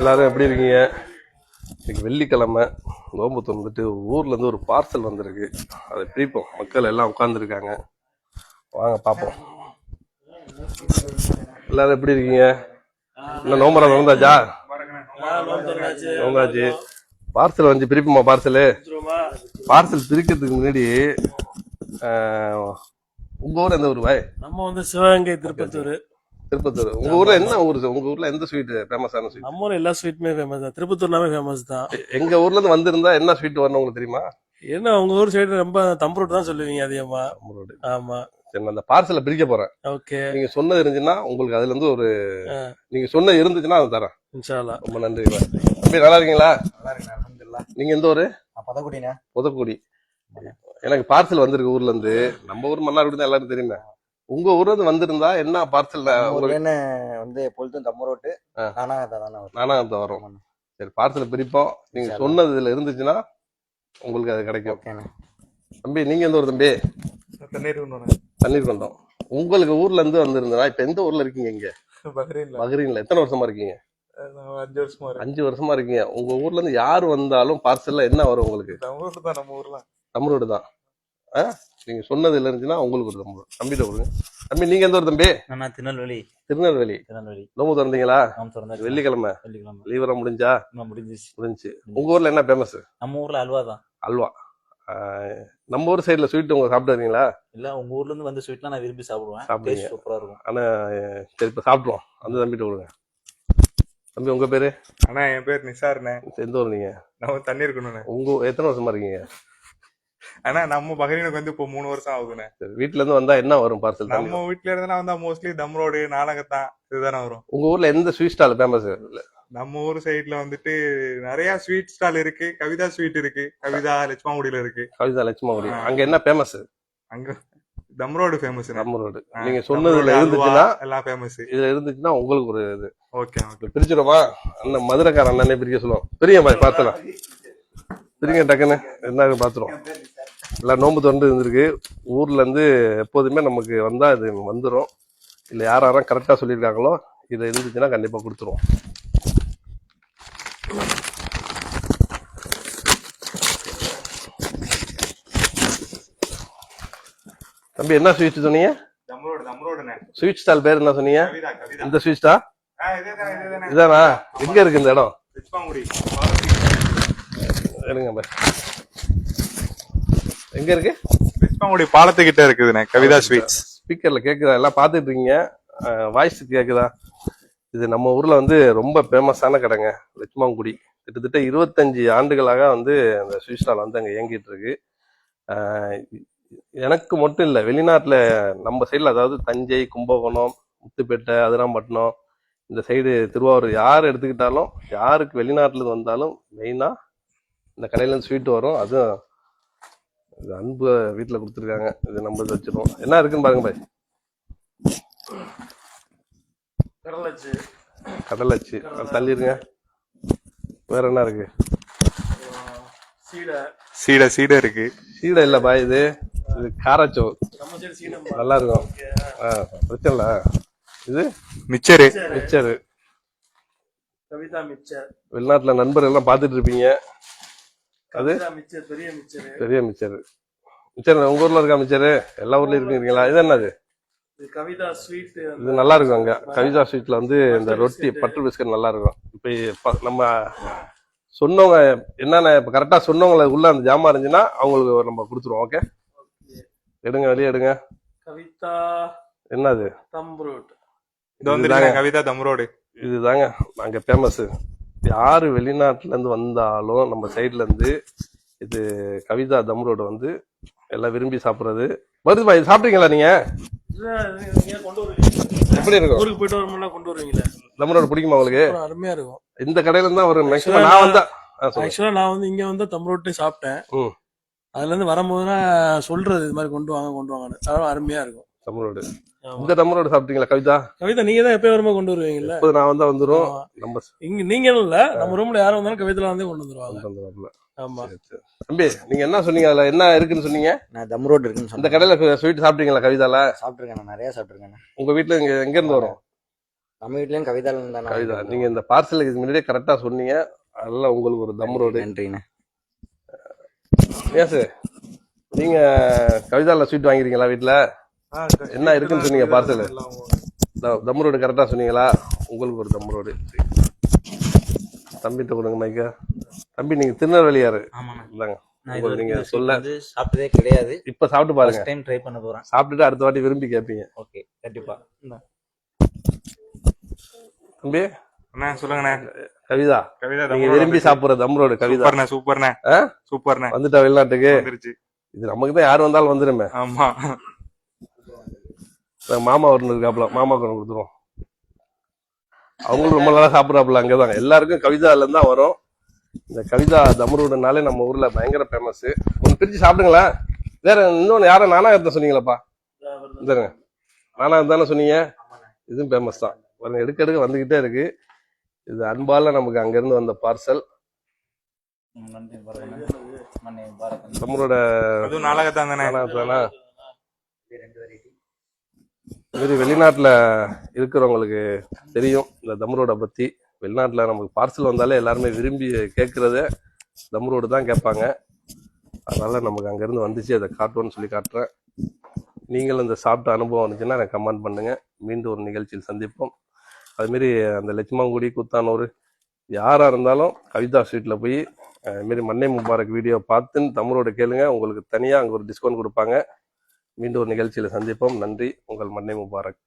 எல்லாரும் எப்படி இருக்கீங்க? இன்னைக்கு வெள்ளிக்கிழமை. நோம்பு திறந்துட்டு ஊர்லேருந்து ஒரு பார்சல் வந்திருக்கு. அதை பிரிப்போம். மக்கள் எல்லாம் உட்காந்துருக்காங்க வாங்க பார்ப்போம். எல்லாரும் எப்படி இருக்கீங்க? இன்னும் நோம்பரம் திறந்தாச்சா? நோந்தாச்சு பார்சல் வந்து பிரிப்போமா பார்சலு? பார்சல் பிரிக்கிறதுக்கு முன்னாடி உங்க ஊர் எந்த ஊர் பாய்? நம்ம வந்து சிவகங்கை திருப்பத்தூர். திருப்பத்தூர். உங்க ஊர்ல என்ன ஊர் உங்க ஊர்ல எந்த ஸ்வீட் ஃபேமஸான ஸ்வீட் நம்ம ஊர்ல எல்லா ஸ்வீட்டுமே ஃபேமஸ் தான். திருப்பத்தூர்னாவே ஃபேமஸ் தான். எங்க ஊர்ல இருந்து வந்திருந்தா என்ன ஸ்வீட் வரணும் உங்களுக்கு தெரியுமா? என்ன உங்க ஊர் சைடு ரொம்ப தம்பரோட்டு தான் சொல்லுவீங்க அதிகமா. நம்மளோட ஆமா. சரி நான் அந்த பார்சலை பிரிக்க போறேன். ஓகே. நீங்க சொன்னது இருந்துச்சுன்னா உங்களுக்கு அதுல இருந்து ஒரு நீங்க சொன்னது இருந்துச்சுன்னா அதை தரேன். இன்ஷால்லா ரொம்ப நன்றி. தம்பி நல்லா இருக்கீங்களா? நீங்க எந்த ஊரு? பதக்குடிண்ணே. புதக்குடி. எனக்கு பார்சல் வந்திருக்கு ஊர்ல இருந்து. நம்ம ஊர் மன்னார்குடி தான் எல்லாரும் தெரியுமே. உங்க ஊர்ல வந்திருந்தா என்ன பார்சல் ஊர்லன்னு வந்து எப்பொழுதும் தம்ம ரோட்டு. ஆ. நானாக தானே வரும். சரி பார்சல் பிரிப்போம். நீங்க. சொன்னது இதுல இருந்துச்சுன்னா உங்களுக்கு அது கிடைக்கும். தம்பி நீங்க எந்த ஊர் தம்பி? தண்ணீர் தண்ணீர் கொண்டோம் உங்களுக்கு ஊர்ல இருந்து வந்திருந்தா இப்ப எந்த ஊர்ல இருக்கீங்க இங்க? பஹ்ரைன்ல. எத்தனை வருஷமா இருக்கீங்க? அஞ்சு வருஷமா அஞ்சு வருஷமா இருக்கீங்க. உங்க ஊர்ல இருந்து யார் வந்தாலும் பார்சல்ல என்ன வரும் உங்களுக்கு? நம்ம ஊர் தான் நம்ம ஊர்ல தமிழோடு தான். ஆ? நீங்க சொன்னது இல்ல இருந்துச்சுன்னா உங்களுக்கு ஒரு தமிழ் தம்பிட்ட கொடுங்க. தம்பி நீங்க எந்த ஊர் தம்பி? நான் திருநெல்வேலி. திருநெல்வேலி. திருநெல்வேலி. நோம்பு திறந்தீங்களா? வெள்ளிக்கிழமை. வெள்ளிக்கிழமை. லீவரம் முடிஞ்சா? இன்னும் முடிஞ்சிச்சு. முடிஞ்சுச்சு உங்க ஊர்ல என்ன ஃபேமஸ் நம்ம ஊர்ல அல்வா தான். அல்வா. நம்ம ஊர் சைடுல ஸ்வீட் உங்க சாப்பிட்டுறீங்களா இல்ல உங்க ஊர்ல இருந்து வந்த ஸ்வீட்லாம் நான் விரும்பி சாப்பிடுவேன். சாப்பிடுவீங்க. டேஸ்ட் சூப்பரா இருக்கும். ஆனா சரி இப்ப சாப்பிடுவோம் அந்த தம்பிட்ட கொடுங்க. தம்பி உங்க பேரு? ஆனா என் பேர் நிசார்ண்ணே. எந்த ஊர் நீங்க? நம்ம தண்ணீர் கொண்டு உங்க எத்தனை வருஷமா இருக்கீங்க? ஆனா நம்ம பஹ்ரைனுக்கு வந்து இப்போ மூணு வருஷம் ஆகுதுண்ணே. சரி, வீட்ல இருந்து வந்தா என்ன வரும் பார்சல் நம்ம வீட்ல இருந்தா வந்தா மோஸ்ட்லி தம் ரோடு நாடகத்தான் இதுதானே வரும். உங்க ஊர்ல எந்த ஸ்வீட் ஸ்டால் ஃபேமஸ் நம்ம ஊர் சைடுல வந்துட்டு நிறைய ஸ்வீட் ஸ்டால் இருக்கு. கவிதா ஸ்வீட் இருக்கு. கவிதா லட்சுமாங்குடியில இருக்கு. கவிதா லட்சுமி அங்க என்ன ஃபேமஸ் அங்க தம் ரோடு ஃபேமஸ் நம்ம ரோடு நீங்க சொன்னதுல இருந்துச்சுன்னா எல்லாம் ஃபேமஸ் இதுல இருந்துச்சுன்னா உங்களுக்கு ஒரு இது. ஓகே ஓகே பிரிச்சிடுமா அண்ணன் மதுரைக்கார அண்ணனே பிரிக்க சொல்லுவோம் பிரிங்க பாய் பார்த்தலாம். பிரிங்க டக்குன்னு. என்ன பாத்துருவோம் எல்லாம் நோம்பு திறந்து இருந்திருக்கு. ஊர்ல இருந்து எப்போதுமே நமக்கு வந்தா இது வந்துரும். இல்ல யார் யாரும் கரெக்டா சொல்லியிருக்காங்களோ இது இருந்துச்சுன்னா கண்டிப்பா கொடுத்துருவோம். தம்பி என்ன ஸ்வீட் சொன்னீங்க? ஸ்வீட் ஸ்டால் பேர் என்ன சொன்னீங்க? இந்த ஸ்வீட் ஸ்டால் இதேதானே இதானா எங்க இருக்கு இந்த இடம்? இருங்க பாய் எங்க இருக்கு? லட்சுமாங்குடி பாலத்துக்கிட்ட இருக்குதுண்ணே கவிதா ஸ்வீட்ஸ் ஸ்பீக்கர்ல கேக்குதா? எல்லாம் பாத்துட்டு இருக்கீங்க. வாய்ஸ் கேக்குதா? இது நம்ம ஊர்ல வந்து ரொம்ப ஃபேமஸான கடைங்க லட்சுமாங்குடி கிட்டத்தட்ட இருபத்தஞ்சு ஆண்டுகளாக வந்து அந்த ஸ்வீட் ஸ்டால் வந்து அங்க இயங்கிட்டு இருக்கு. எனக்கு மட்டும் இல்ல வெளிநாட்டுல நம்ம சைடுல அதாவது தஞ்சை கும்பகோணம் முத்துப்பேட்டை அதிராம்பட்டினம் இந்த சைடு திருவாரூர் யார் எடுத்துக்கிட்டாலும் யாருக்கு வெளிநாட்டுல வந்தாலும் மெயினா இந்த கடையில இருந்து ஸ்வீட் வரும். அதுவும் இது அன்பு வீட்டுல கொடுத்துருக்காங்க. இது நம்ம இது வச்சிருவோம். என்ன இருக்குன்னு பாருங்க பாய். கடலச்சு. கடலை வச்சு தள்ளிருங்க. வேற என்ன இருக்கு? சீடை. சீடை சீடை இருக்கு. சீடை இல்ல பாய் இது. இது காராச்சோ நல்லா இருக்கும். ஆ, பிரச்சனை இல்ல. இது? மிச்சரு. மிச்சரு. கவிதா மிச்சர். வெளிநாட்டுல நண்பர் எல்லாம் பாத்துட்டு இருப்பீங்க. அது? பெரிய மிச்சர்? மிச்சரு. உங்க ஊர்ல இருக்கா மிச்சரு? எல்லா ஊர்லயும் இருக்குங்களா இது என்னது? இது கவிதா ஸ்வீட் இது நல்லா இருக்கும் அங்க. கவிதா ஸ்வீட்ல வந்து இந்த ரொட்டி பட்டர் பிஸ்கட் நல்லா இருக்கும். இப்ப நம்ம சொன்னவங்க என்னென்ன இப்ப கரெக்டா சொன்னவங்கள உள்ள அந்த ஜாமான் இருந்துச்சுன்னா அவங்களுக்கு நம்ம கொடுத்துருவோம் ஓகே. எடுங்க வெளியே எடுங்க. கவிதா என்னது? தம்ரோட். இது வந்து கவிதா தம் ரோடு இதுதாங்க அங்க ஃபேமஸ் யாரு வெளிநாட்டுல இருந்து வந்தாலும் நம்ம சைடுல இருந்து இது கவிதா தம் ரோடு வந்து எல்லாம் விரும்பி சாப்பிடுறது. வருது பாய் சாப்பிட்டீங்களா நீங்க? நீங்க கொண்டு வருவீங்க. எப்படி இருக்கும்? ஊருக்கு போயிட்டு வரும்போது கொண்டு வருவீங்களா? தம் ரோடு பிடிக்குமா உங்களுக்கு? அப்புறம் அருமையா இருக்கும். இந்த கடையில இருந்து தான் வரும் மேக்ஸிமம் நான் வந்தா ஆ, சொல்லுங்க. ஆக்சுவலா நான் வந்து இங்க வந்து தம்ரோட்டே சாப்பிட்டேன். ம். அதுல இருந்து வரும்போதுலாம் சொல்றது இது மாதிரி கொண்டு வாங்க கொண்டு வாங்கன்னு. அதெல்லாம் அருமையா இருக்கும். தம் ரோடு ஆமா. இந்த தம் ரோடு சாப்பிட்டீங்களா கவிதா? கவிதா நீங்க தான் எப்பயும் வரும்போது கொண்டு வருவீங்கல்ல? இப்போது நான் வந்தா வந்துரும். நம்ம இங்க நீங்க இல்ல நம்ம ரூம்ல யாரும் வந்தாலும் கவிதையில வந்து கொண்டு வந்துருவாங்க. ஆமா. தம்பி நீங்க என்ன சொன்னீங்க அதுல? என்ன இருக்குன்னு சொன்னீங்க? நான் தம் ரோடு இருக்குன்னு சொன்னேன். கடையில ஸ்வீட் சாப்பிட்டீங்களா கவிதால? சாப்பிட்டுருக்கேன் நான் நிறைய சாப்பிட்டுருக்கேன். உங்க வீட்டுல இங்க எங்க இருந்து வரும்? நம்ம வீட்லயும் கவிதால தான் கவிதா நீங்க இந்த பார்சலுக்கு இதுக்கு முன்னாடியே கரெக்டா சொன்னீங்க. அதெல்லாம் உங்களுக்கு ஒரு தம் ரோடு நன்றிண்ணே. ஏன் சார் நீங்க கவிதால ஸ்வீட் வாங்கிருக்கீங்களா வீட்ல? என்ன இருக்குன்னு சொன்னீங்க பார்சல் தம் ரோடு கரெக்டா சொன்னீங்களா? உங்களுக்கு ஒரு தம் ரோடு தம்பிட்ட கொடுங்க மைக்கா. தம்பி நீங்க திருநெல்வேலியாரு உங்களுக்கு நீங்க சொல்ல- சாப்பிட்டதே கிடையாது. இப்ப சாப்பிட்டு பாருங்க. டைம் ட்ரை பண்ண போறேன். சாப்பிட்டுட்டு அடுத்த வாட்டி விரும்பி கேட்பீங்க ஓகே கண்டிப்பா. தம்பி? அண்ணா சொல்லுங்கண்ணே. கவிதா. கவிதா நீங்க விரும்பி சாப்பிடுற தம் ரோடு கவிதா. சூப்பர்ண்ணே சூப்பர்ண்ணே. வந்துட்டா வெளிநாட்டுக்கு? வந்துருச்சு. இது நமக்கு தான் யார் வந்தாலும் வந்துருமே. ஆமா. மாமா ஒன்று இருக்காப்புல மாமா கொண்டு கொடுத்துருவோம். அவங்களும் ரொம்ப நல்லா சாப்பிட்றாப்புல அங்கதான். எல்லாருக்கும் கவிதால இருந்து தான் வரும். இந்த கவிதா தம்ரோடுனாலே நம்ம ஊர்ல பயங்கர ஃபேமஸ் ஒன்று பிரிச்சு சாப்பிடுங்களேன். வேற இன்னொன்னு யாரும் நானாகத்தை சொன்னீங்களப்பா. இந்தாங்க. நானாக தானே சொன்னீங்க? இதுவும் ஃபேமஸ் தான். பாருங்க எடுக்க எடுக்க வந்துகிட்டே இருக்கு. இது அன்பால நமக்கு அங்கிருந்து வந்த பார்சல். நம்மளோட நாடகத்தான் தானே? நானாகத்தானா இது வெளிநாட்டில் இருக்கிறவங்களுக்கு தெரியும் இந்த தம்ரோட பற்றி வெளிநாட்டில் நமக்கு பார்சல் வந்தாலே எல்லாருமே விரும்பி கேட்குறதே தம்ரோடு தான் கேட்பாங்க. அதனால் நமக்கு அங்கேருந்து வந்துச்சு அதை காட்டுவோன்னு சொல்லி காட்டுறேன். நீங்களும் இந்த சாப்பிட்ட அனுபவம் இருந்துச்சுன்னா எனக்கு கமெண்ட் பண்ணுங்கள் மீண்டும் ஒரு நிகழ்ச்சியில் சந்திப்போம். அதுமாரி அந்த லட்சுமாங்குடி கூத்தானூர் யாராக இருந்தாலும் கவிதா ஸ்ட்ரீட்டில் போய் அதுமாரி மண்ணை மன்னை முபாரக் வீடியோ பார்த்துன்னு தமிழோட கேளுங்க. உங்களுக்கு தனியாக அங்கே ஒரு டிஸ்கவுண்ட் கொடுப்பாங்க. மீண்டும் ஒரு நிகழ்ச்சியில் சந்திப்போம். நன்றி. உங்கள் மன்னை முபாரக்.